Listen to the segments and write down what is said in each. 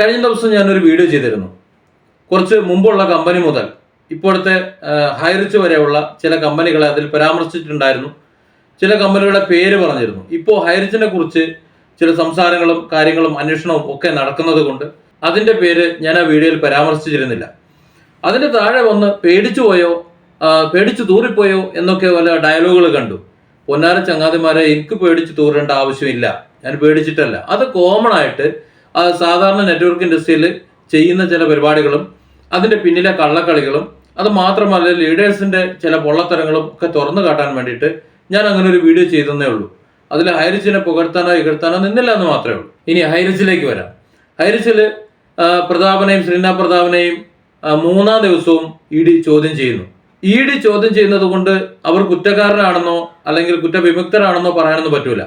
കഴിഞ്ഞ ദിവസം ഞാനൊരു വീഡിയോ ചെയ്തിരുന്നു. കുറച്ച് മുമ്പുള്ള കമ്പനി മുതൽ ഇപ്പോഴത്തെ ഹൈറിച്ച് വരെയുള്ള ചില കമ്പനികളെ അതിൽ പരാമർശിച്ചിട്ടുണ്ടായിരുന്നു. ചില കമ്പനികളുടെ പേര് പറഞ്ഞിരുന്നു. ഇപ്പോൾ ഹൈറിച്ചിനെ കുറിച്ച് ചില സംസാരങ്ങളും കാര്യങ്ങളും അന്വേഷണവും ഒക്കെ നടക്കുന്നത് കൊണ്ട് അതിന്റെ പേര് ഞാൻ ആ വീഡിയോയിൽ പരാമർശിച്ചിരുന്നില്ല. അതിന്റെ താഴെ വന്ന് പേടിച്ചു പോയോ പേടിച്ചു തൂറിപ്പോയോ എന്നൊക്കെ വല്ല ഡയലോഗുകൾ കണ്ടു. പൊന്നാര ചങ്ങാതിമാരെ എനിക്ക് പേടിച്ച് തൂറേണ്ട ആവശ്യമില്ല. ഞാൻ പേടിച്ചിട്ടല്ല. അത് കോമൺ ആയിട്ട് സാധാരണ നെറ്റ്വർക്ക് ഇൻഡസ്ട്രിയിൽ ചെയ്യുന്ന ചില പരിപാടികളും അതിന്റെ പിന്നിലെ കള്ളക്കളികളും അത് മാത്രമല്ല ലീഡേഴ്സിന്റെ ചില പൊള്ളത്തരങ്ങളും ഒക്കെ തുറന്നു കാട്ടാൻ വേണ്ടിയിട്ട് ഞാൻ അങ്ങനെ ഒരു വീഡിയോ ചെയ്തതേ ഉള്ളൂ. അതിൽ ഹൈറിച്ചിനെ പുകഴ്ത്താനോ ഇകഴ്ത്താനോ നിന്നില്ല എന്ന് മാത്രമേ ഉള്ളൂ. ഇനി ഹൈറിച്ചിലേക്ക് വരാം. ഹൈറിച്ചിൽ പ്രതാപനെയും ശ്രീനാ പ്രതാപനെയും മൂന്നാം ദിവസവും ഇ ഡി ചോദ്യം ചെയ്യുന്നു. ഇ ഡി ചോദ്യം ചെയ്യുന്നത് കൊണ്ട് അവർ കുറ്റക്കാരനാണെന്നോ അല്ലെങ്കിൽ കുറ്റവിമുക്തരാണെന്നോ പറയാനൊന്നും പറ്റൂല.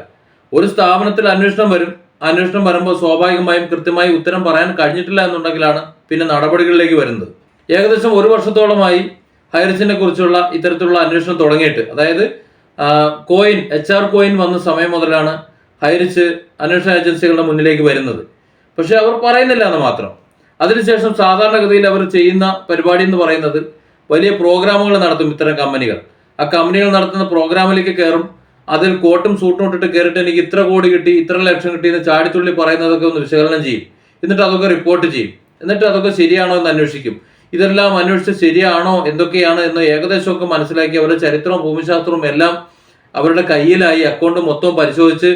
ഒരു സ്ഥാപനത്തിൽ അന്വേഷണം വരും അന്വേഷണം വരുമ്പോൾ സ്വാഭാവികമായും കൃത്യമായി ഉത്തരം പറയാൻ കഴിഞ്ഞിട്ടില്ല എന്നുണ്ടെങ്കിലാണ് പിന്നെ നടപടികളിലേക്ക് വരുന്നത്. ഏകദേശം ഒരു വർഷത്തോളമായി ഹൈറിസിനെ കുറിച്ചുള്ള ഇത്തരത്തിലുള്ള അന്വേഷണം തുടങ്ങിയിട്ട് അതായത് കോയിൻ എച്ച് ആർ കോയിൻ വന്ന സമയം മുതലാണ് ഹൈറിച്ച് അന്വേഷണ ഏജൻസികളുടെ മുന്നിലേക്ക് വരുന്നത്. പക്ഷേ അവർ പറയുന്നില്ല എന്ന് മാത്രം. അതിനുശേഷം സാധാരണഗതിയിൽ അവർ ചെയ്യുന്ന പരിപാടി എന്ന് പറയുന്നത് വലിയ പ്രോഗ്രാമുകൾ നടത്തും ഇത്തരം കമ്പനികൾ. ആ കമ്പനികൾ നടത്തുന്ന പ്രോഗ്രാമിലേക്ക് കയറും അതിൽ കോട്ടും സൂട്ടും ഇട്ടിട്ട് കയറിയിട്ട് എനിക്ക് ഇത്ര കോടി കിട്ടി ഇത്ര ലക്ഷം കിട്ടി എന്ന് ചാടിത്തുള്ളി പറയുന്നതൊക്കെ ഒന്ന് വിശകലനം ചെയ്യും. എന്നിട്ട് അതൊക്കെ റിപ്പോർട്ട് ചെയ്യും. എന്നിട്ട് അതൊക്കെ ശരിയാണോ എന്ന് അന്വേഷിക്കും. ഇതെല്ലാം അന്വേഷിച്ച് ശരിയാണോ എന്തൊക്കെയാണ് എന്ന് ഏകദേശമൊക്കെ മനസ്സിലാക്കി അവരുടെ ചരിത്രവും ഭൂമിശാസ്ത്രവും എല്ലാം അവരുടെ കയ്യിലായി അക്കൗണ്ട് മൊത്തം പരിശോധിച്ച്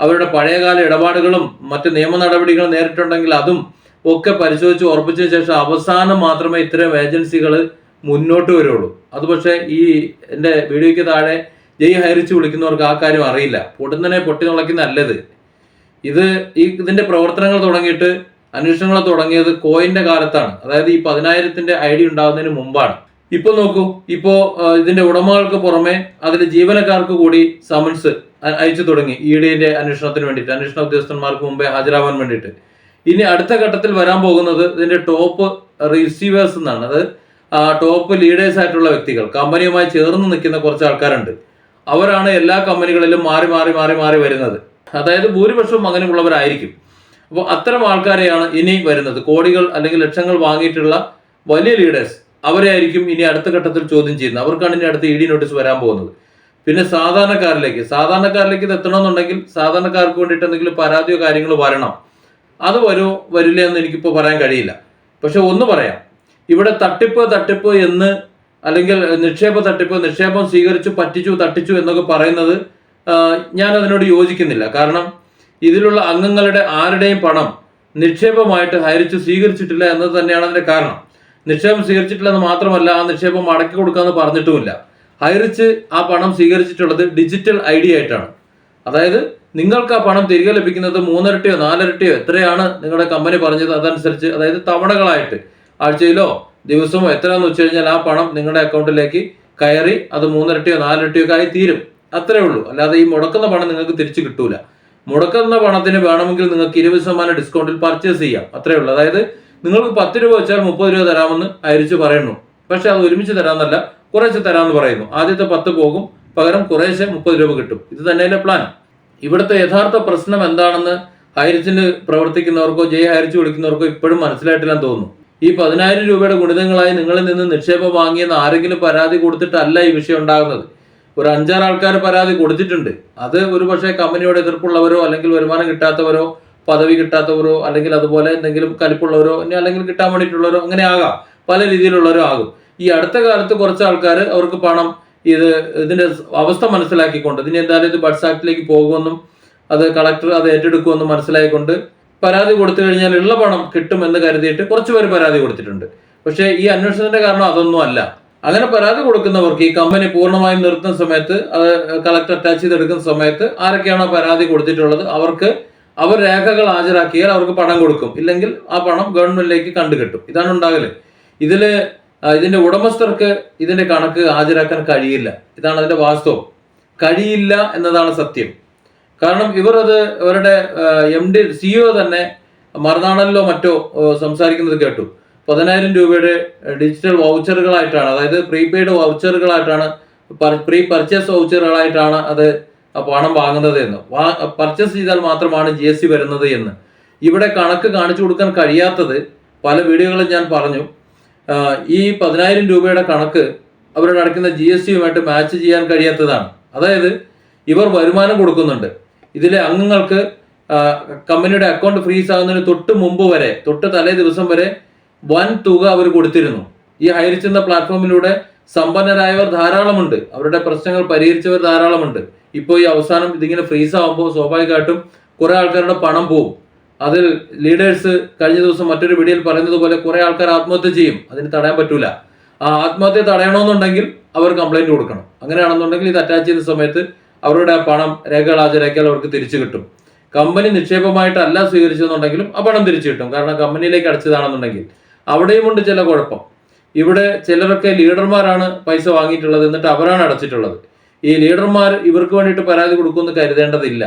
അവരുടെ പഴയകാല ഇടപാടുകളും മറ്റ് നിയമ നടപടികളും നേരിട്ടുണ്ടെങ്കിൽ അതും ഒക്കെ പരിശോധിച്ച് ഉറപ്പിച്ചതിന് ശേഷം അവസാനം മാത്രമേ ഇത്തരം ഏജൻസികൾ മുന്നോട്ട് വരുള്ളൂ. അത് പക്ഷേ ഈ എന്റെ വീഡിയോയ്ക്ക് താഴെ ജയ് ഹരിച്ച് വിളിക്കുന്നവർക്ക് ആ കാര്യം അറിയില്ല. പൊടുന്നനെ പൊട്ടി നുളയ്ക്കുന്ന നല്ലത് ഇത് ഈ ഇതിന്റെ പ്രവർത്തനങ്ങൾ തുടങ്ങിയിട്ട് അന്വേഷണങ്ങൾ തുടങ്ങിയത് കോയിന്റെ കാലത്താണ്. അതായത് ഈ പതിനായിരത്തിന്റെ ഐ ഡി ഉണ്ടാകുന്നതിന് മുമ്പാണ്. ഇപ്പൊ നോക്കൂ. ഇപ്പോ ഇതിന്റെ ഉടമകൾക്ക് പുറമെ അതിലെ ജീവനക്കാർക്ക് കൂടി സമൻസ് അയച്ചു തുടങ്ങി ഇ ഡിന്റെ അന്വേഷണത്തിന് വേണ്ടിയിട്ട് അന്വേഷണ ഉദ്യോഗസ്ഥന്മാർക്ക് മുമ്പേ ഹാജരാവാൻ വേണ്ടിയിട്ട്. ഇനി അടുത്ത ഘട്ടത്തിൽ വരാൻ പോകുന്നത് ഇതിന്റെ ടോപ്പ് റിസീവേഴ്സ് എന്നാണ്. അത് ടോപ്പ് ലീഡേഴ്സ് ആയിട്ടുള്ള വ്യക്തികൾ കമ്പനിയുമായി ചേർന്ന് നിൽക്കുന്ന കുറച്ച് ആൾക്കാരുണ്ട്. അവരാണ് എല്ലാ കമ്പനികളിലും മാറി മാറി മാറി മാറി വരുന്നത്. അതായത് ഭൂരിപക്ഷവും അങ്ങനെയുള്ളവരായിരിക്കും. അപ്പോൾ അത്തരം ആൾക്കാരെയാണ് ഇനി വരുന്നത്. കോടികൾ അല്ലെങ്കിൽ ലക്ഷങ്ങൾ വാങ്ങിയിട്ടുള്ള വലിയ ലീഡേഴ്സ് അവരെ ആയിരിക്കും ഇനി അടുത്ത ഘട്ടത്തിൽ ചോദ്യം ചെയ്യുന്നത്. അവർക്കാണ് ഇനി അടുത്ത ഇ ഡി നോട്ടീസ് വരാൻ പോകുന്നത്. പിന്നെ സാധാരണക്കാരിലേക്ക്. സാധാരണക്കാരിലേക്ക് ഇത് എത്തണമെന്നുണ്ടെങ്കിൽ സാധാരണക്കാർക്ക് വേണ്ടിയിട്ട് എന്തെങ്കിലും പരാതിയോ കാര്യങ്ങളോ വരണം. അത് വരുമോ വരില്ല എന്ന് എനിക്കിപ്പോൾ പറയാൻ കഴിയില്ല. പക്ഷെ ഒന്ന് പറയാം. ഇവിടെ തട്ടിപ്പ് തട്ടിപ്പ് എന്ന് അല്ലെങ്കിൽ നിക്ഷേപ തട്ടിപ്പ് നിക്ഷേപം സ്വീകരിച്ചു പറ്റിച്ചു തട്ടിച്ചു എന്നൊക്കെ പറയുന്നത് ഞാൻ അതിനോട് യോജിക്കുന്നില്ല. കാരണം ഇതിലുള്ള അംഗങ്ങളുടെ ആരുടെയും പണം നിക്ഷേപമായിട്ട് ഹരിച്ചു സ്വീകരിച്ചിട്ടില്ല എന്നത് തന്നെയാണ് അതിന്റെ കാരണം. നിക്ഷേപം സ്വീകരിച്ചിട്ടില്ല എന്ന് മാത്രമല്ല ആ നിക്ഷേപം മടക്കി കൊടുക്കാമെന്ന് പറഞ്ഞിട്ടുമില്ല. ഹൈറിച്ച് ആ പണം സ്വീകരിച്ചിട്ടുള്ളത് ഡിജിറ്റൽ ഐ ഡി ആയിട്ടാണ്. അതായത് നിങ്ങൾക്ക് ആ പണം തിരികെ ലഭിക്കുന്നത് മൂന്നിരട്ടിയോ നാലിരട്ടിയോ എത്രയാണ് നിങ്ങളുടെ കമ്പനി പറഞ്ഞത് അതനുസരിച്ച് അതായത് തവണകളായിട്ട് ആഴ്ചയിലോ ദിവസമോ എത്രയാണെന്ന് വെച്ച് കഴിഞ്ഞാൽ ആ പണം നിങ്ങളുടെ അക്കൗണ്ടിലേക്ക് കയറി അത് മൂന്നിരട്ടിയോ നാലിരട്ടിയോ ഒക്കെ ആയി തീരും. അത്രേ ഉള്ളൂ. അല്ലാതെ ഈ മുടക്കുന്ന പണം നിങ്ങൾക്ക് തിരിച്ചു കിട്ടൂല. മുടക്കുന്ന പണത്തിന് വേണമെങ്കിൽ നിങ്ങൾക്ക് ഇരുപത് ശതമാനം ഡിസ്കൗണ്ടിൽ പർച്ചേസ് ചെയ്യാം. അത്രേ ഉള്ളൂ. അതായത് നിങ്ങൾക്ക് പത്ത് രൂപ വെച്ചാൽ മുപ്പത് രൂപ തരാമെന്ന് അയച്ചു പറയുന്നു. പക്ഷെ അത് ഒരുമിച്ച് തരാമെന്നല്ല കുറേശ്ശെ തരാമെന്ന് പറയുന്നു. ആദ്യത്തെ പത്ത് പോകും പകരം കുറേശ്ശെ മുപ്പത് രൂപ കിട്ടും. ഇത് തന്നെയല്ലേ പ്ലാൻ ഇവിടുത്തെ യഥാർത്ഥ പ്രശ്നം എന്താണെന്ന് ഹൈറിച്ചിന് പ്രവർത്തിക്കുന്നവർക്കോ ജയ ഹൈറിച്ച് വിളിക്കുന്നവർക്കോ ഇപ്പോഴും മനസ്സിലായിട്ടില്ലെന്ന് തോന്നുന്നു. ഈ പതിനായിരം രൂപയുടെ ഗുണിതങ്ങളായി നിങ്ങളിൽ നിന്ന് നിക്ഷേപം വാങ്ങിയെന്ന് ആരെങ്കിലും പരാതി കൊടുത്തിട്ടല്ല ഈ വിഷയം ഉണ്ടാകുന്നത്. ഒരു അഞ്ചാറ് ആൾക്കാർ പരാതി കൊടുത്തിട്ടുണ്ട്. അത് ഒരു പക്ഷേ കമ്പനിയോട് എതിർപ്പുള്ളവരോ അല്ലെങ്കിൽ വരുമാനം കിട്ടാത്തവരോ പദവി കിട്ടാത്തവരോ അല്ലെങ്കിൽ അതുപോലെ എന്തെങ്കിലും കലിപ്പുള്ളവരോ ഇനി അല്ലെങ്കിൽ കിട്ടാൻ വേണ്ടിയിട്ടുള്ളവരോ അങ്ങനെ ആകാം. പല രീതിയിലുള്ളവരോ ആകും. ഈ അടുത്ത കാലത്ത് കുറച്ച് ആൾക്കാർ അവർക്ക് പണം ഇത് ഇതിന്റെ അവസ്ഥ മനസ്സിലാക്കിക്കൊണ്ട് ഇതിന് എന്തായാലും ഇത് ബഡ്സ് ആക്ടിലേക്ക് പോകുമെന്നും അത് കളക്ടർ അത് ഏറ്റെടുക്കുമെന്നും മനസ്സിലായിക്കൊണ്ട് പരാതി കൊടുത്തു കഴിഞ്ഞാൽ ഉള്ള പണം കിട്ടുമെന്ന് കരുതിയിട്ട് കുറച്ച് പേര് പരാതി കൊടുത്തിട്ടുണ്ട്. പക്ഷേ ഈ അന്വേഷണത്തിന്റെ കാരണം അതൊന്നും അല്ല. അങ്ങനെ പരാതി കൊടുക്കുന്നവർക്ക് ഈ കമ്പനി പൂർണമായും നിർത്തുന്ന സമയത്ത് അത് കളക്ടർ അറ്റാച്ച് ചെയ്തെടുക്കുന്ന സമയത്ത് ആരൊക്കെയാണോ പരാതി കൊടുത്തിട്ടുള്ളത് അവർക്ക് അവർ രേഖകൾ ഹാജരാക്കിയാൽ അവർക്ക് പണം കൊടുക്കും. ഇല്ലെങ്കിൽ ആ പണം ഗവൺമെന്റിലേക്ക് കണ്ടു കിട്ടും. ഇതാണ് ഉണ്ടാകൽ. ഇതിൽ ഇതിന്റെ ഉടമസ്ഥർക്ക് ഇതിന്റെ കണക്ക് ഹാജരാക്കാൻ കഴിയില്ല. ഇതാണ് അതിന്റെ വാസ്തവം. കഴിയില്ല എന്നതാണ് സത്യം. കാരണം ഇവർ അത് ഇവരുടെ എം ഡി സിഇഒ തന്നെ മറുനാടനിലോ മറ്റോ സംസാരിക്കുന്നത് കേട്ടു. പതിനായിരം രൂപയുടെ ഡിജിറ്റൽ വൗച്ചറുകളായിട്ടാണ് അതായത് പ്രീപെയ്ഡ് വൗച്ചറുകളായിട്ടാണ് പ്രീ പർച്ചേസ് വൗച്ചറുകളായിട്ടാണ് അത് പണം വാങ്ങുന്നത് എന്ന്. പർച്ചേസ് ചെയ്താൽ മാത്രമാണ് ജി എസ് സി വരുന്നത് എന്ന്. ഇവിടെ കണക്ക് കാണിച്ചു കൊടുക്കാൻ കഴിയാത്തത് പല വീഡിയോകളും ഞാൻ പറഞ്ഞു. ഈ പതിനായിരം രൂപയുടെ കണക്ക് അവരുടെ അടയ്ക്കുന്ന ജി എസ് മാച്ച് ചെയ്യാൻ കഴിയാത്തതാണ്. അതായത് ഇവർ വരുമാനം കൊടുക്കുന്നുണ്ട്. ഇതിലെ അംഗങ്ങൾക്ക് കമ്പനിയുടെ അക്കൗണ്ട് ഫ്രീസ് ആകുന്നതിന് തൊട്ട് മുമ്പ് വരെ തൊട്ട് തലേ ദിവസം വരെ വൻ തുക അവർ കൊടുത്തിരുന്നു. ഈ ഹൈറിച്ച് പ്ലാറ്റ്ഫോമിലൂടെ സമ്പന്നരായവർ ധാരാളമുണ്ട്. അവരുടെ പ്രശ്നങ്ങൾ പരിഹരിച്ചവർ ധാരാളമുണ്ട്. ഇപ്പോൾ ഈ അവസാനം ഇതിങ്ങനെ ഫ്രീസ് ആകുമ്പോൾ സ്വാഭാവികമായിട്ടും കുറേ ആൾക്കാരുടെ പണം പോവും. അതിൽ ലീഡേഴ്സ് കഴിഞ്ഞ ദിവസം മറ്റൊരു വീഡിയോയിൽ പറയുന്നത് പോലെ കുറെ ആൾക്കാർ ആത്മഹത്യ ചെയ്യും. അതിന് തടയാൻ പറ്റൂല. ആ ആത്മഹത്യ തടയണമെന്നുണ്ടെങ്കിൽ അവർ കംപ്ലൈന്റ് കൊടുക്കണം. അങ്ങനെയാണെന്നുണ്ടെങ്കിൽ ഇത് അറ്റാച്ച് ചെയ്യുന്ന സമയത്ത് അവരുടെ പണം രേഖകൾ ഹാജരാക്കിയാൽ അവർക്ക് തിരിച്ചു കിട്ടും. കമ്പനി നിക്ഷേപമായിട്ടല്ല സ്വീകരിച്ചെന്നുണ്ടെങ്കിലും ആ പണം തിരിച്ചു കിട്ടും. കാരണം കമ്പനിയിലേക്ക് അടച്ചതാണെന്നുണ്ടെങ്കിൽ അവിടെയും ഉണ്ട് ചില കുഴപ്പം. ഇവിടെ ചിലരൊക്കെ ലീഡർമാരാണ് പൈസ വാങ്ങിയിട്ടുള്ളത് എന്നിട്ട് അവരാണ് അടച്ചിട്ടുള്ളത്. ഈ ലീഡർമാർ ഇവർക്ക് വേണ്ടിയിട്ട് പരാതി കൊടുക്കുമെന്ന് കരുതേണ്ടതില്ല.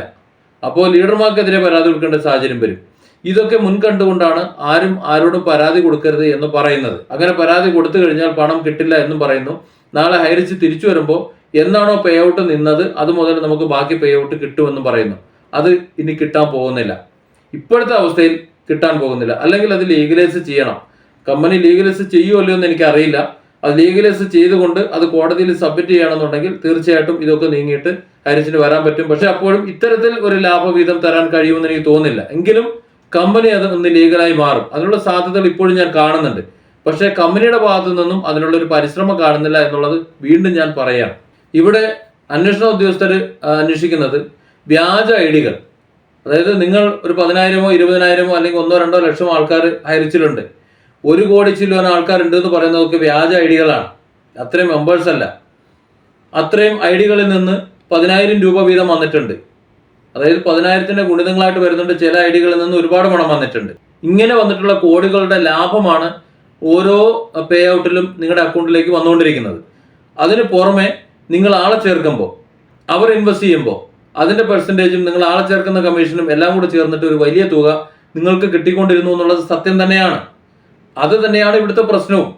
അപ്പോൾ ലീഡർമാർക്കെതിരെ പരാതി കൊടുക്കേണ്ട സാഹചര്യം വരും. ഇതൊക്കെ മുൻകണ്ടുകൊണ്ടാണ് ആരും ആരോടും പരാതി കൊടുക്കരുത് എന്ന് പറയുന്നത്. അങ്ങനെ പരാതി കൊടുത്തു കഴിഞ്ഞാൽ പണം കിട്ടില്ല എന്നും പറയുന്നു. നാളെ ഹൈറിച്ച് തിരിച്ചു വരുമ്പോൾ എന്നാണോ പേ ഔട്ട് നിന്നത് അത് മുതൽ നമുക്ക് ബാക്കി പേ ഔട്ട് കിട്ടുമെന്ന് പറയുന്നു. അത് ഇനി കിട്ടാൻ പോകുന്നില്ല. ഇപ്പോഴത്തെ അവസ്ഥയിൽ കിട്ടാൻ പോകുന്നില്ല. അല്ലെങ്കിൽ അത് ലീഗലൈസ് ചെയ്യണം. കമ്പനി ലീഗലൈസ് ചെയ്യുമോ ഇല്ലയോ എന്ന് എനിക്കറിയില്ല. അത് ലീഗലൈസ് ചെയ്തുകൊണ്ട് അത് കോടതിയിൽ സബ്മിറ്റ് ചെയ്യണമെന്നുണ്ടെങ്കിൽ തീർച്ചയായിട്ടും ഇതൊക്കെ നീങ്ങിയിട്ട് ഹരിച്ചിന് വരാൻ പറ്റും. പക്ഷെ അപ്പോഴും ഇത്തരത്തിൽ ഒരു ലാഭവീതം തരാൻ കഴിയുമെന്ന് എനിക്ക് തോന്നുന്നില്ല. എങ്കിലും കമ്പനി അത് ഒന്ന് ലീഗലായി മാറും. അതിനുള്ള സാധ്യതകൾ ഇപ്പോഴും ഞാൻ കാണുന്നുണ്ട്. പക്ഷേ കമ്പനിയുടെ ഭാഗത്തു നിന്നും അതിനുള്ള ഒരു പരിശ്രമം കാണുന്നില്ല എന്നുള്ളത് വീണ്ടും ഞാൻ പറയാം ഇവിടെ അന്വേഷണ ഉദ്യോഗസ്ഥർ അന്വേഷിക്കുന്നത് വ്യാജ ഐ ഡികൾ അതായത് നിങ്ങൾ ഒരു പതിനായിരമോ ഇരുപതിനായിരമോ അല്ലെങ്കിൽ ഒന്നോ രണ്ടോ ലക്ഷം ആൾക്കാർ ഹരിച്ചിലുണ്ട് ഒരു കോടി ചില്ലുവാൻ ആൾക്കാരുണ്ട് എന്ന് പറയുന്നതൊക്കെ വ്യാജ ഐ ഡികളാണ് അത്രയും മെമ്പേഴ്സ് അല്ല. അത്രയും ഐ ഡികളിൽ നിന്ന് പതിനായിരം രൂപ വീതം വന്നിട്ടുണ്ട്. അതായത് പതിനായിരത്തിന്റെ ഗുണിതങ്ങളായിട്ട് വരുന്നുണ്ട്. ചില ഐ ഡികളിൽ നിന്ന് ഒരുപാട് പണം വന്നിട്ടുണ്ട്. ഇങ്ങനെ വന്നിട്ടുള്ള കോടികളുടെ ലാഭമാണ് ഓരോ പേ ഔട്ടിലും നിങ്ങളുടെ അക്കൗണ്ടിലേക്ക് വന്നുകൊണ്ടിരിക്കുന്നത്. അതിന് പുറമെ നിങ്ങൾ ആളെ ചേർക്കുമ്പോൾ അവർ ഇൻവെസ്റ്റ് ചെയ്യുമ്പോൾ അതിന്റെ പെർസെന്റേജും നിങ്ങൾ ആളെ ചേർക്കുന്ന കമ്മീഷനും എല്ലാം കൂടെ ചേർന്നിട്ട് ഒരു വലിയ തുക നിങ്ങൾക്ക് കിട്ടിക്കൊണ്ടിരുന്നു എന്നുള്ളത് സത്യം തന്നെയാണ്. അത് തന്നെയാണ് ഇവിടുത്തെ പ്രശ്നവും.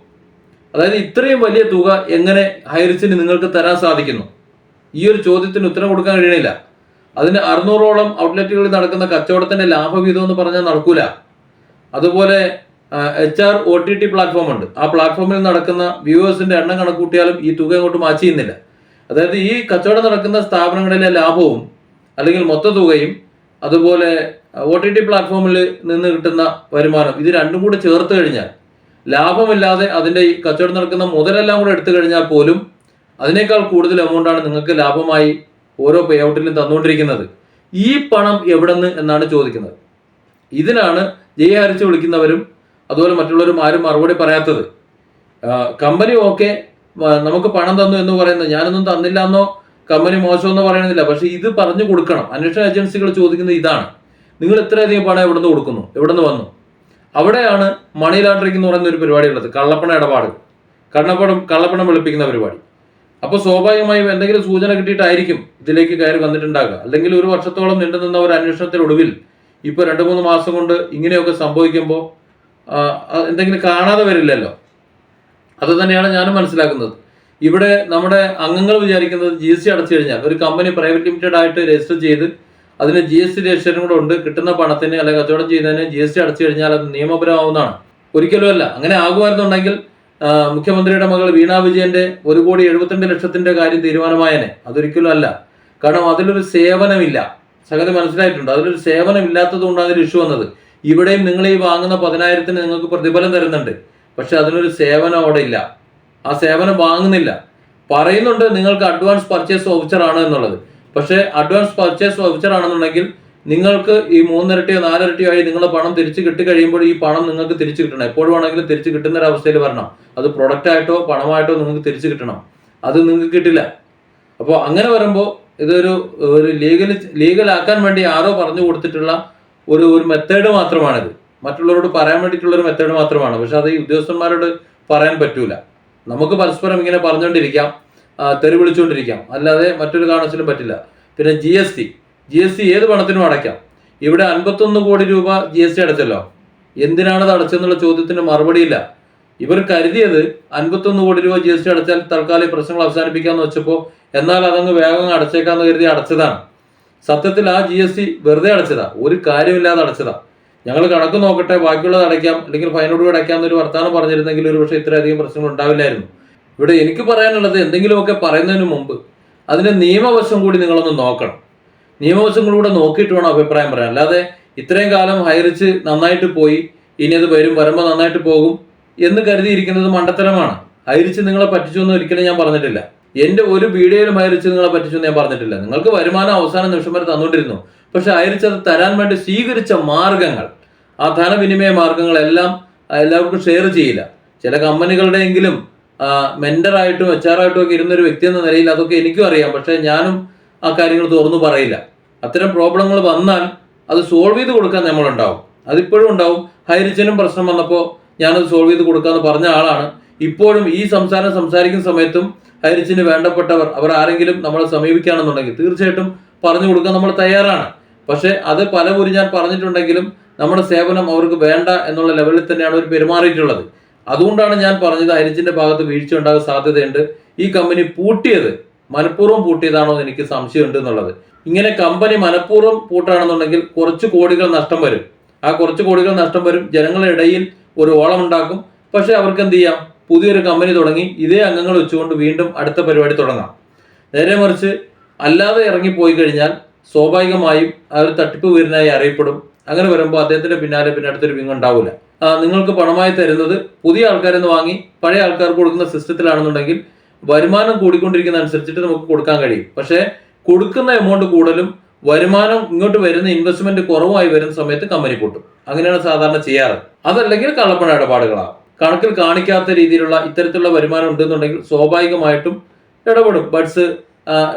അതായത് ഇത്രയും വലിയ തുക എങ്ങനെ ഹൈറിച്ചിന് നിങ്ങൾക്ക് തരാൻ സാധിക്കുന്നു? ഈ ഒരു ചോദ്യത്തിന് ഉത്തരം കൊടുക്കാൻ കഴിയണില്ല. അതിന് അറുന്നൂറോളം ഔട്ട്ലെറ്റുകളിൽ നടക്കുന്ന കച്ചവടത്തിന്റെ ലാഭവിഹിതം എന്ന് പറഞ്ഞാൽ നടക്കൂല. അതുപോലെ H R O T T platform ഉണ്ട്. ആ പ്ലാറ്റ്ഫോമിൽ നടക്കുന്ന വ്യൂവേഴ്സിന്റെ എണ്ണം കണക്കൂട്ടിയാലും ഈ തുക ഇങ്ങോട്ട് മാച്ച് ചെയ്യുന്നില്ല. അതായത് ഈ കച്ചവടം നടക്കുന്ന സ്ഥാപനങ്ങളിലെ ലാഭവും അല്ലെങ്കിൽ മൊത്ത തുകയും അതുപോലെ ഒ ടി ടി പ്ലാറ്റ്ഫോമിൽ നിന്ന് കിട്ടുന്ന വരുമാനം ഇത് രണ്ടും കൂടെ ചേർത്ത് കഴിഞ്ഞാൽ ലാഭമില്ലാതെ അതിന്റെ ഈ കച്ചവടം നടക്കുന്ന മുതലെല്ലാം കൂടെ എടുത്തു കഴിഞ്ഞാൽ പോലും അതിനേക്കാൾ കൂടുതൽ എമൗണ്ടാണ് നിങ്ങൾക്ക് ലാഭമായി ഓരോ പേ ഔട്ടിലും തന്നുകൊണ്ടിരിക്കുന്നത്. ഈ പണം എവിടെന്ന് എന്നാണ് ചോദിക്കുന്നത്. ഇതിനാണ് ജയ ഹരിച്ച് വിളിക്കുന്നവരും അതുപോലെ മറ്റുള്ളവരും ആരും മറുപടി പറയാത്തത്. കമ്പനി ഓക്കെ നമുക്ക് പണം തന്നു എന്ന് പറയുന്നത്. ഞാനൊന്നും തന്നില്ല എന്നോ കമ്പനി മോശമെന്നോ പറയണമെന്നില്ല പക്ഷെ ഇത് പറഞ്ഞു കൊടുക്കണം. അന്വേഷണ ഏജൻസികൾ ചോദിക്കുന്നത് ഇതാണ്. നിങ്ങൾ ഇത്രയധികം പണം എവിടെ നിന്ന് കൊടുക്കുന്നു? എവിടെ നിന്ന് വന്നു? അവിടെയാണ് മണി ലോണ്ടറിംഗ് എന്ന് പറയുന്ന ഒരു പരിപാടി ഉള്ളത് കള്ളപ്പണ ഇടപാട്. കള്ളപ്പണം കള്ളപ്പണം വെളുപ്പിക്കുന്ന പരിപാടി. അപ്പോൾ സ്വാഭാവികമായും എന്തെങ്കിലും സൂചന കിട്ടിയിട്ടായിരിക്കും ഇതിലേക്ക് കയറി വന്നിട്ടുണ്ടാകുക അല്ലെങ്കിൽ ഒരു വർഷത്തോളം നീണ്ടു നിന്ന ഒരു അന്വേഷണത്തിനൊടുവിൽ ഇപ്പോൾ രണ്ട് മൂന്ന് മാസം കൊണ്ട് ഇങ്ങനെയൊക്കെ സംഭവിക്കുമ്പോൾ എന്തെങ്കിലും കാണാതെ വരില്ലല്ലോ. അത് തന്നെയാണ് ഞാനും മനസ്സിലാക്കുന്നത്. ഇവിടെ നമ്മുടെ അംഗങ്ങൾ വിചാരിക്കുന്നത് ജി എസ് ടി അടച്ചു കഴിഞ്ഞാൽ ഒരു കമ്പനി പ്രൈവറ്റ് ലിമിറ്റഡ് ആയിട്ട് രജിസ്റ്റർ ചെയ്ത് അതിന് ജി എസ് ടി രജിസ്ട്രേഷനും കൂടെ ഉണ്ട് കിട്ടുന്ന പണത്തിന് അല്ലെങ്കിൽ കച്ചവടം ചെയ്യുന്നതിന് ജി എസ് ടി അടച്ചു കഴിഞ്ഞാൽ അത് നിയമപരമാവുന്നതാണ്. ഒരിക്കലും അല്ല അങ്ങനെ ആകുമായിരുന്നുണ്ടെങ്കിൽ മുഖ്യമന്ത്രിയുടെ മകൾ വീണ വിജയന്റെ ഒരു കോടി എഴുപത്തിരണ്ട് ലക്ഷത്തിന്റെ കാര്യം തീരുമാനമായനെ. അതൊരിക്കലും അല്ല കാരണം അതിലൊരു സേവനമില്ല. സംഗതി മനസ്സിലായിട്ടുണ്ട്. അതിലൊരു സേവനം ഇല്ലാത്തത് കൊണ്ടാണ് അതിൽ ഇഷ്യൂ വന്നത്. ഇവിടെയും നിങ്ങൾ ഈ വാങ്ങുന്ന പതിനായിരത്തിന് നിങ്ങൾക്ക് പ്രതിഫലം തരുന്നുണ്ട്. പക്ഷെ അതിനൊരു സേവനം അവിടെ ഇല്ല. ആ സേവനം വാങ്ങുന്നില്ല. പറയുന്നുണ്ട് നിങ്ങൾക്ക് അഡ്വാൻസ് പർച്ചേസ് വൗച്ചർ ആണ് എന്നുള്ളത്. പക്ഷേ അഡ്വാൻസ് പർച്ചേസ് വൗച്ചർ ആണെന്നുണ്ടെങ്കിൽ നിങ്ങൾക്ക് ഈ മൂന്നിരട്ടിയോ നാലിരട്ടിയോ ആയി നിങ്ങളുടെ പണം തിരിച്ചു കിട്ടി കഴിയുമ്പോൾ ഈ പണം നിങ്ങൾക്ക് തിരിച്ചു കിട്ടണം. എപ്പോഴും വേണമെങ്കിലും തിരിച്ചു കിട്ടുന്ന ഒരു അവസ്ഥയിൽ വരണം. അത് പ്രൊഡക്റ്റ് ആയിട്ടോ പണമായിട്ടോ നിങ്ങൾക്ക് തിരിച്ചു കിട്ടണം. അത് നിങ്ങൾക്ക് കിട്ടില്ല. അപ്പോൾ അങ്ങനെ വരുമ്പോൾ ഇതൊരു ഒരു ലീഗൽ ലീഗലാക്കാൻ വേണ്ടി ആരോ പറഞ്ഞു കൊടുത്തിട്ടുള്ള ഒരു ഒരു മെത്തേഡ് മാത്രമാണിത്. മറ്റുള്ളവരോട് പറയാൻ വേണ്ടിയിട്ടുള്ള ഒരു മെത്തേഡ് മാത്രമാണ്. പക്ഷെ അത് ഈ ഉദ്യോഗസ്ഥന്മാരോട് പറയാൻ പറ്റൂല. നമുക്ക് പരസ്പരം ഇങ്ങനെ പറഞ്ഞുകൊണ്ടിരിക്കാം തെറി വിളിച്ചുകൊണ്ടിരിക്കാം അല്ലാതെ മറ്റൊരു കാരണത്തിലും പറ്റില്ല. പിന്നെ G S T G S T ഏത് പണത്തിനും അടയ്ക്കാം. ഇവിടെ അൻപത്തൊന്ന് കോടി രൂപ ജി എസ് ടി അടച്ചല്ലോ. എന്തിനാണത് അടച്ചെന്നുള്ള ചോദ്യത്തിന് മറുപടിയില്ല. ഇവർ കരുതിയത് അൻപത്തൊന്ന് കോടി രൂപ ജി എസ് ടി അടച്ചാൽ തൽക്കാലം പ്രശ്നങ്ങൾ അവസാനിപ്പിക്കാമെന്ന് വെച്ചപ്പോൾ എന്നാൽ അതങ്ങ് വേഗം അടച്ചേക്കാന്ന് കരുതി അടച്ചതാണ്. സത്യത്തിൽ ആ ജി എസ് ടി വെറുതെ അടച്ചതാ. ഒരു കാര്യമില്ലാതെ അടച്ചതാ. ഞങ്ങൾ കണക്ക് നോക്കട്ടെ ബാക്കിയുള്ളത് അടയ്ക്കാം അല്ലെങ്കിൽ ഫൈനോട് കൂടി അടയ്ക്കാം എന്നൊരു വർത്തമാനം പറഞ്ഞിരുന്നെങ്കിൽ ഒരു പക്ഷേ ഇത്രയധികം പ്രശ്നങ്ങൾ ഉണ്ടാവില്ലായിരുന്നു. ഇവിടെ എനിക്ക് പറയാനുള്ളത് എന്തെങ്കിലുമൊക്കെ പറയുന്നതിന് മുമ്പ് അതിന്റെ നിയമവശം കൂടി നിങ്ങളൊന്ന് നോക്കണം. നിയമവശം കൂടെ നോക്കിയിട്ട് വേണം അഭിപ്രായം പറയാൻ. അല്ലാതെ ഇത്രയും കാലം ഹൈറിച്ച് നന്നായിട്ട് പോയി ഇനി അത് വരും വരുമ്പോൾ നന്നായിട്ട് പോകും എന്ന് കരുതിയിരിക്കുന്നത് മണ്ടത്തരമാണ്. ഹൈറിച്ച് നിങ്ങളെ പറ്റിച്ചു എന്ന് ഒരിക്കലും ഞാൻ പറഞ്ഞിട്ടില്ല. എന്റെ ഒരു വീഡിയോയിലും ഹൈറിച്ച് നിങ്ങളെ പറ്റിച്ചു എന്ന് ഞാൻ പറഞ്ഞിട്ടില്ല. നിങ്ങൾക്ക് വരുമാനം അവസാന നിമിഷം വരെ തന്നുകൊണ്ടിരുന്നു. പക്ഷെ അയച്ചത് തരാൻ വേണ്ടി സ്വീകരിച്ച മാർഗങ്ങൾ. ആ ധനവിനിമയ മാർഗങ്ങളെല്ലാം എല്ലാവർക്കും ഷെയർ ചെയ്യില്ല. ചില കമ്പനികളുടെയെങ്കിലും മെന്ററായിട്ടും എച്ച് ആർ ആയിട്ടും ഒക്കെ ഇരുന്നൊരു വ്യക്തി എന്ന നിലയിൽ അതൊക്കെ എനിക്കും അറിയാം. പക്ഷേ ഞാനും ആ കാര്യങ്ങൾ തുറന്നു പറയില്ല. അത്തരം പ്രോബ്ലങ്ങൾ വന്നാൽ അത് സോൾവ് ചെയ്ത് കൊടുക്കാൻ നമ്മളുണ്ടാവും. അതിപ്പോഴും ഉണ്ടാവും. ഹൈറിച്ചനും പ്രശ്നം വന്നപ്പോൾ ഞാനത് സോൾവ് ചെയ്ത് കൊടുക്കാമെന്ന് പറഞ്ഞ ആളാണ്. ഇപ്പോഴും ഈ സംസാരം സംസാരിക്കുന്ന സമയത്തും ഹൈറിച്ചിന് വേണ്ടപ്പെട്ടവർ അവർ ആരെങ്കിലും നമ്മളെ സമീപിക്കുകയാണെന്നുണ്ടെങ്കിൽ തീർച്ചയായിട്ടും പറഞ്ഞു കൊടുക്കാൻ നമ്മൾ തയ്യാറാണ്. പക്ഷേ അത് പലപുരി ഞാൻ പറഞ്ഞിട്ടുണ്ടെങ്കിലും നമ്മുടെ സേവനം അവർക്ക് വേണ്ട എന്നുള്ള ലെവലിൽ തന്നെയാണ് അവർ പെരുമാറിയിട്ടുള്ളത്. അതുകൊണ്ടാണ് ഞാൻ പറഞ്ഞത് ഹരിച്ചിന്റെ ഭാഗത്ത് വീഴ്ച ഉണ്ടാകാൻ സാധ്യതയുണ്ട്. ഈ കമ്പനി പൂട്ടിയത് മനഃപൂർവം പൂട്ടിയതാണോ എന്ന് എനിക്ക് സംശയമുണ്ട് എന്നുള്ളത്. ഇങ്ങനെ കമ്പനി മനഃപൂർവം പൂട്ടാണെന്നുണ്ടെങ്കിൽ കുറച്ച് കോടികൾ നഷ്ടം വരും. ആ കുറച്ച് കോടികൾ നഷ്ടം വരും. ജനങ്ങളുടെ ഇടയിൽ ഒരു ഓളം ഉണ്ടാക്കും. പക്ഷെ അവർക്ക് എന്ത് ചെയ്യാം? പുതിയൊരു കമ്പനി തുടങ്ങി ഇതേ അംഗങ്ങൾ വെച്ചുകൊണ്ട് വീണ്ടും അടുത്ത പരിപാടി തുടങ്ങാം. നേരെ മറിച്ച് അല്ലാതെ ഇറങ്ങിപ്പോയി കഴിഞ്ഞാൽ സ്വാഭാവികമായും ഒരു തട്ടിപ്പ് വീരനായി അറിയപ്പെടും. അങ്ങനെ വരുമ്പോൾ അദ്ദേഹത്തിന്റെ പിന്നാലെ പിന്നെ അടുത്തൊരു വിങ് ഉണ്ടാവില്ല നിങ്ങൾക്ക് പണമായി തരുന്നത് പുതിയ ആൾക്കാരെന്ന് വാങ്ങി പഴയ ആൾക്കാർക്ക് കൊടുക്കുന്ന സിസ്റ്റത്തിലാണെന്നുണ്ടെങ്കിൽ വരുമാനം കൂടിക്കൊണ്ടിരിക്കുന്ന അനുസരിച്ചിട്ട് നമുക്ക് കൊടുക്കാൻ കഴിയും. പക്ഷേ കൊടുക്കുന്ന എമൗണ്ട് കൂടുതലും വരുമാനം ഇങ്ങോട്ട് വരുന്ന ഇൻവെസ്റ്റ്മെന്റ് കുറവായി വരുന്ന സമയത്ത് കമ്പനി പൊട്ടും അങ്ങനെയാണ് സാധാരണ ചെയ്യാറ്. അതല്ലെങ്കിൽ കള്ളപ്പണ ഇടപാടുകളാണ്. കണക്കിൽ കാണിക്കാത്ത രീതിയിലുള്ള ഇത്തരത്തിലുള്ള വരുമാനം ഉണ്ടെന്നുണ്ടെങ്കിൽ സ്വാഭാവികമായിട്ടും ഇടപെടും. ബഡ്സ്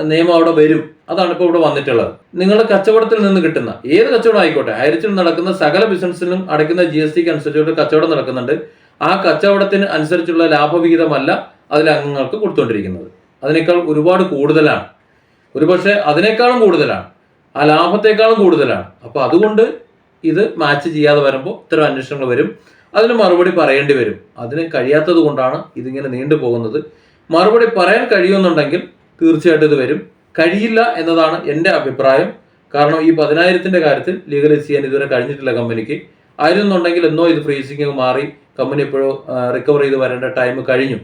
നിയമം അവിടെ വരും. അതാണ് ഇപ്പോൾ ഇവിടെ വന്നിട്ടുള്ളത്. നിങ്ങളുടെ കച്ചവടത്തിൽ നിന്ന് കിട്ടുന്ന ഏത് കച്ചവടം ആയിക്കോട്ടെ അയച്ചിൽ നടക്കുന്ന സകല ബിസിനസ്സിലും അടയ്ക്കുന്ന ജി എസ് ടിക്ക് അനുസരിച്ചുള്ള കച്ചവടം നടക്കുന്നുണ്ട്. ആ കച്ചവടത്തിന് അനുസരിച്ചുള്ള ലാഭവിഹിതമല്ല അതിൽ അംഗങ്ങൾക്ക് കൊടുത്തുകൊണ്ടിരിക്കുന്നത്. അതിനേക്കാൾ ഒരുപാട് കൂടുതലാണ്. ഒരുപക്ഷെ അതിനേക്കാളും കൂടുതലാണ്. ആ ലാഭത്തെക്കാളും കൂടുതലാണ്. അപ്പോൾ അതുകൊണ്ട് ഇത് മാച്ച് ചെയ്യാതെ വരുമ്പോൾ ഇത്തരം അന്വേഷണങ്ങൾ വരും. അതിന് മറുപടി പറയേണ്ടി വരും. അതിന് കഴിയാത്തത് കൊണ്ടാണ് ഇതിങ്ങനെ നീണ്ടു പോകുന്നത് മറുപടി പറയാൻ കഴിയുമെന്നുണ്ടെങ്കിൽ തീർച്ചയായിട്ടും ഇത് വരും. കഴിയില്ല എന്നതാണ് എന്റെ അഭിപ്രായം. കാരണം ഈ പതിനായിരത്തിന്റെ കാര്യത്തിൽ ലീഗലൈസ് ചെയ്യാൻ ഇതുവരെ കഴിഞ്ഞിട്ടില്ല കമ്പനിക്ക് ആയിരുന്നുണ്ടെങ്കിൽ എന്നോ ഇത് ഫ്രീസിംഗ് മാറി കമ്പനി എപ്പോഴോ റിക്കവർ ചെയ്ത് വരേണ്ട ടൈം കഴിഞ്ഞു.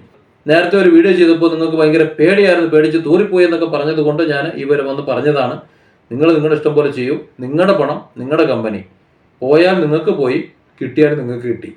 നേരത്തെ ഒരു വീഡിയോ ചെയ്തപ്പോൾ നിങ്ങൾക്ക് ഭയങ്കര പേടിയായിരുന്നു പേടിച്ച് തൂറിപ്പോയി എന്നൊക്കെ പറഞ്ഞതുകൊണ്ട് ഞാൻ ഇവരെ വന്ന് പറഞ്ഞതാണ്. നിങ്ങൾ നിങ്ങളുടെ ഇഷ്ടം പോലെ ചെയ്യൂ. നിങ്ങളുടെ പണം നിങ്ങളുടെ കമ്പനി പോയാൽ നിങ്ങൾക്ക് പോയി കിട്ടിയാൽ നിങ്ങൾക്ക് കിട്ടി.